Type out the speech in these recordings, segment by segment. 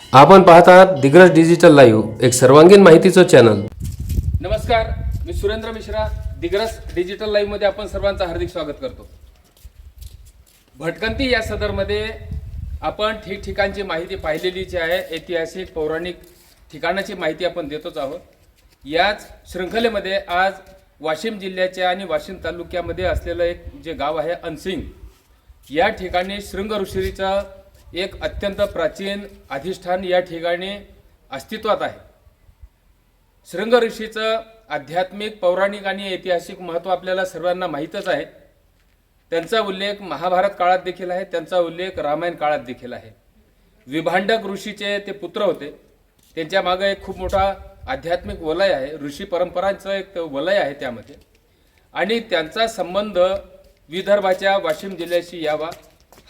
आपण पाहत आहात दिग्रज डिजिटल लाईव्ह एक सर्वांगीण माहितीचं चॅनल नमस्कार मी सुरेंद्र मिश्रा दिग्रस डिजिटल लाईव्हमध्ये आपण सर्वांचं हार्दिक स्वागत करतो. भटकंती या सदरमध्ये आपण ठिकठिकाणची माहिती पाहिलेली जी आहे ऐतिहासिक पौराणिक ठिकाणाची माहिती आपण देतोच आहोत. याच शृंखलेमध्ये आज वाशिम जिल्ह्याच्या आणि वाशिम तालुक्यामध्ये असलेलं एक जे गाव आहे अनसिंग या ठिकाणी शृंग ऋषीचं एक अत्यंत प्राचीन अधिष्ठान या ठिकाणी अस्तित्वात आहे. श्रृंग ऋषीचं आध्यात्मिक पौराणिक आणि ऐतिहासिक महत्त्व आपल्याला सर्वांना माहीतच आहे. त्यांचा उल्लेख महाभारत काळात देखील आहे त्यांचा उल्लेख रामायण काळात देखील आहे. विभांडक ऋषीचे ते पुत्र होते. त्यांच्या मागे एक खूप मोठा आध्यात्मिक वलय आहे ऋषी परंपरांचं एक वलय आहे त्यामध्ये. आणि त्यांचा संबंध विदर्भाच्या वाशिम जिल्ह्याशी यावा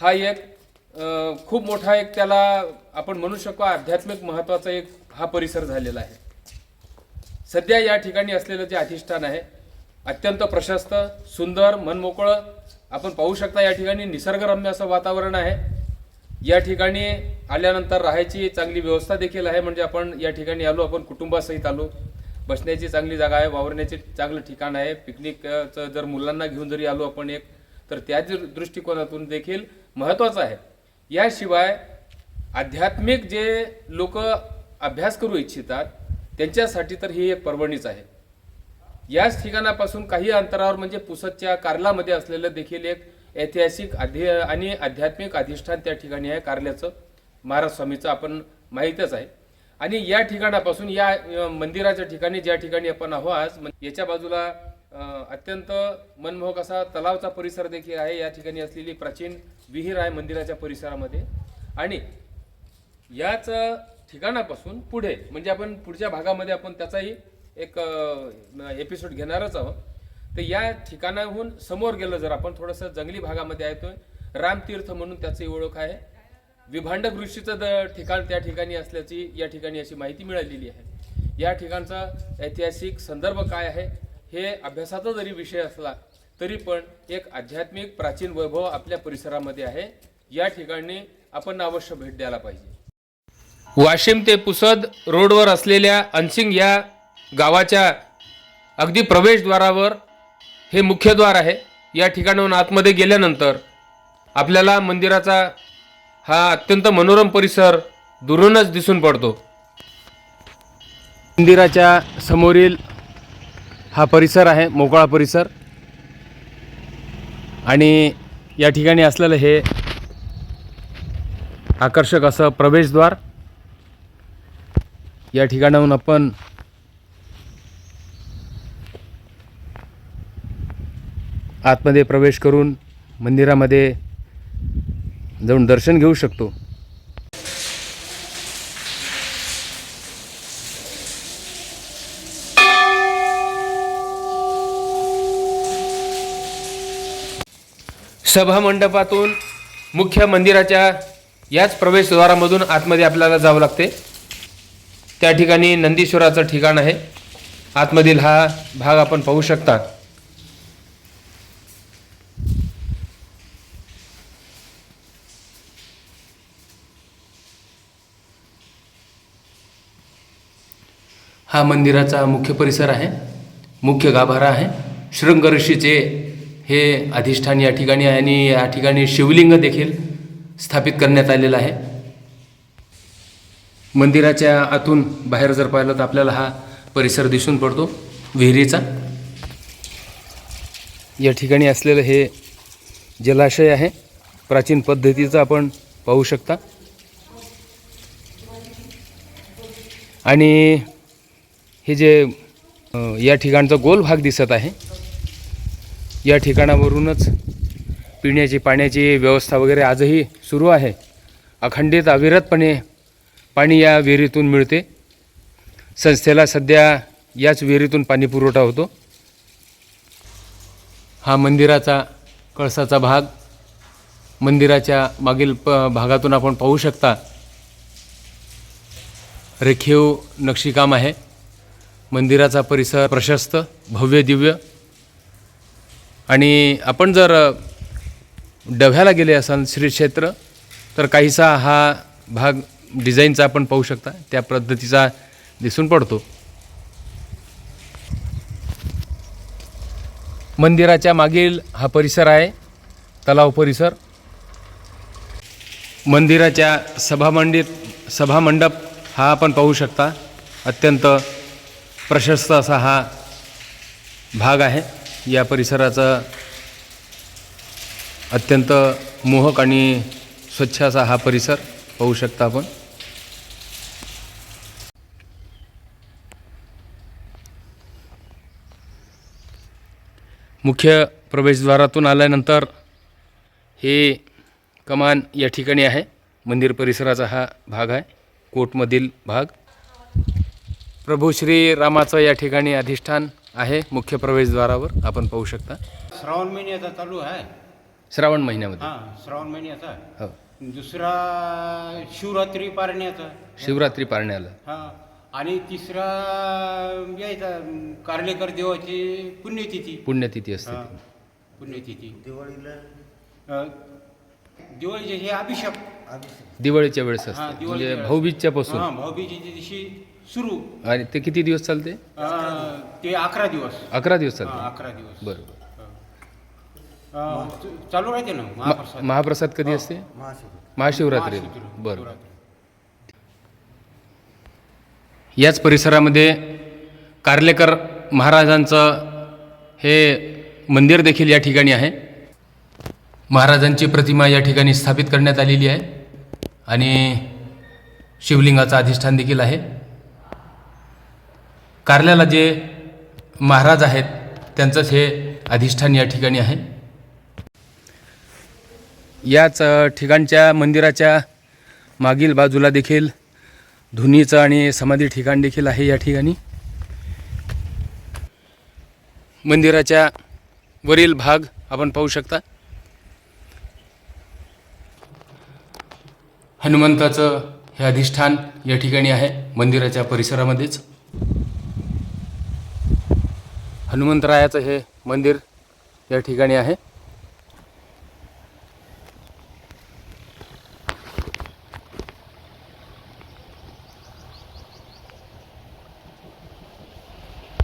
हा एक खूप मोठा एक त्याला आपण म्हणू शकतो आध्यात्मिक महत्त्वाचा एक हा परिसर झालेला आहे. सध्या या ठिकाणी असलेलं जे अधिष्ठान आहे अत्यंत प्रशस्त सुंदर मनमोकळं आपण पाहू शकता या ठिकाणी निसर्गरम्य असं वातावरण आहे. या ठिकाणी आल्यानंतर राहायची चांगली व्यवस्था देखील आहे म्हणजे आपण या ठिकाणी आलो आपण कुटुंबासहित आलो. बसण्याची चांगली जागा आहे वावरण्याचे चांगलं ठिकाण आहे. पिकनिकचं जर मुलांना घेऊन जरी आलो आपण एक तर त्या दृष्टिकोनातून देखील महत्त्वाचं आहे. याशिवाय आध्यात्मिक जे लोक अभ्यास करू इच्छितात त्यांच्यासाठी तर ही एक पर्वणीच आहे. याच ठिकाणापासून काही अंतरावर म्हणजे पुसदच्या कार्लामध्ये असलेलं देखील एक ऐतिहासिक अधि आणि आध्यात्मिक अधिष्ठान त्या ठिकाणी आहे कार्ल्याचं. महाराज स्वामीचं आपण माहीतच आहे. आणि या ठिकाणापासून या मंदिराच्या ठिकाणी ज्या ठिकाणी आपण आहो आज याच्या बाजूला अत्यंत मनमोहक असा तलावचा परिसर देखील आहे. या ठिकाणी असलेली प्राचीन विहीर आहे मंदिराच्या परिसरामध्ये. आणि याच ठिकाणापासून पुढे म्हणजे आपण पुढच्या भागामध्ये आपण त्याचाही एक एपिसोड घेणारच आहोत. तर या ठिकाणाहून समोर गेलं जर आपण थोडंसं जंगली भागामध्ये आहे तो रामतीर्थ म्हणून त्याची ओळख आहे. विभांडक ऋषीचं द- ठिकाण त्या ठिकाणी असल्याची या ठिकाणी अशी माहिती मिळालेली आहे. या ठिकाणचा ऐतिहासिक संदर्भ काय आहे? हे अभ्यासाचा जरी विषय असला तरी पण एक आध्यात्मिक प्राचीन वैभव आपल्या परिसरामध्ये आहे. या ठिकाणी आपण अवश्य भेट द्यायला पाहिजे. वाशिम ते पुसद रोडवर असलेल्या अनसिंग या गावाच्या अगदी प्रवेशद्वारावर हे मुख्यद्वार आहे. या ठिकाणाहून आतमध्ये गेल्यानंतर आपल्याला मंदिराचा हा अत्यंत मनोरम परिसर दुरूनच दिसून पडतो. मंदिराच्या समोरील हा परिसर आहे मोकळा परिसर. आणि या ठिकाणी असलेलं हे आकर्षक असं प्रवेशद्वार. या ठिकाणाहून आपण आतमध्ये प्रवेश करून मंदिरामध्ये जाऊन दर्शन घेऊ शकतो. सभामंडपातून मुख्य मंदिराच्या याच प्रवेशद्वारामधून आतमध्ये आपल्याला जावं लागते. त्या ठिकाणी नंदीश्वराचं ठिकाण आहे. आतमधील हा भाग आपण पाहू शकता. हा मंदिराचा मुख्य परिसर आहे. मुख्य गाभारा आहे. शृंगऋषीचे हे अधिष्ठान या ठिकाणी आहे आणि या ठिकाणी शिवलिंग देखील स्थापित करण्यात आलेलं आहे. मंदिराच्या आतून बाहेर जर पाहिलं तर आपल्याला हा परिसर दिसून पडतो विहिरीचा. या ठिकाणी असलेलं हे जलाशय आहे. प्राचीन पद्धतीचं आपण पाहू शकता. आणि हे जे या ठिकाणचा गोल भाग दिसत आहे या ठिकाणावरूनच पिण्याची पाण्याची व्यवस्था वगैरे आजही सुरू आहे. अखंडित अविरतपणे पाणी या विहिरीतून मिळते. संस्थेला सध्या याच विहिरीतून पाणी पुरवठा होतो. हा मंदिराचा कळसाचा भाग मंदिराच्या मागील प भागातून आपण पाहू शकता. रेखीव नक्षीकाम आहे. मंदिराचा परिसर प्रशस्त भव्य दिव्य. आणि आपण जर डव्याला गेले असाल श्री क्षेत्र तर काहीसा हा भाग डिझाईनचा आपण पाहू शकता. त्या पद्धतीचा दिसून पडतो. मंदिराच्या मागील हा परिसर आहे तलाव परिसर. मंदिराच्या सभामंडित सभामंडप हा आपण पाहू शकता. अत्यंत प्रशस्त असा हा भाग आहे. या परिसराचा अत्यंत मोहक आणि स्वच्छ असा हा परिसर पाहू शकता आपण. मुख्य प्रवेशद्वारातून आल्यानंतर हे कमान या ठिकाणी आहे. मंदिर परिसराचा हा भाग आहे. कोटमधील भाग. प्रभू श्री रामाचं या ठिकाणी अधिष्ठान आहे मुख्य प्रवेशद्वारावर आपण पाहू शकता. श्रावण महिन्याचा चालू आहे. श्रावण महिन्यामध्ये. हा श्रावण महिन्याचा हो. दुसरा शिवरात्री पारण्याचा शिवरात्री पाळण्याला. हा आणि तिसरा यायचा कार्लेकर देवाची पुण्यतिथी. पुण्यतिथी असते हा, ती. पुण्यतिथी. दिवाळीला? दिवाळीचे हे अभिषेक. दिवाळीच्या वेळेस असते. दिवाळीच्या म्हणजे वेळेस. भाऊबीजच्या पासून हा भाऊबीजेच्या दिवशी सुरू. आणि ते किती दिवस चालते? अं, ते अकरा दिवस. अकरा दिवस हा, चालते अकरा दिवस. बरोबर. अं, चालू राहते ना म- महाप्रसाद? महाप्रसाद कधी असते? महाशिवरात्री. महाशिवरात्री. बरोबर. याच परिसरामध्ये कार्लेकर महाराजांचं हे मंदिर देखील या ठिकाणी आहे. महाराजांची प्रतिमा या ठिकाणी स्थापित करण्यात आलेली आहे. आणि शिवलिंगाचं अधिष्ठान देखील आहे. कारल्याला जे महाराज आहेत त्यांचंच हे अधिष्ठान या ठिकाणी आहे. याच ठिकाणच्या मंदिराच्या मागील बाजूला देखील धुनीचं आणि समाधी ठिकाण देखील आहे या ठिकाणी. मंदिराच्या वरील भाग आपण पाहू शकता. हनुमंताचं हे अधिष्ठान या ठिकाणी आहे मंदिराच्या परिसरामध्येच. हनुमंतरायाचं हे मंदिर या ठिकाणी आहे.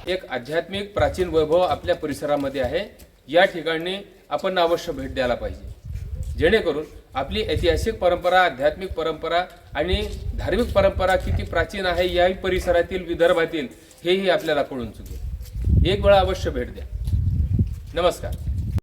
एक आध्यात्मिक प्राचीन वैभव आपल्या परिसरामध्ये आहे. या ठिकाणी आपण अवश्य भेट द्यायला पाहिजे. जेणेकरून आपली ऐतिहासिक परंपरा आध्यात्मिक परंपरा आणि धार्मिक परंपरा किती प्राचीन आहे याही परिसरातील विदर्भातील हेही आपल्याला कळून चुकेल. एक वेळा अवश्य भेट द्या. नमस्कार.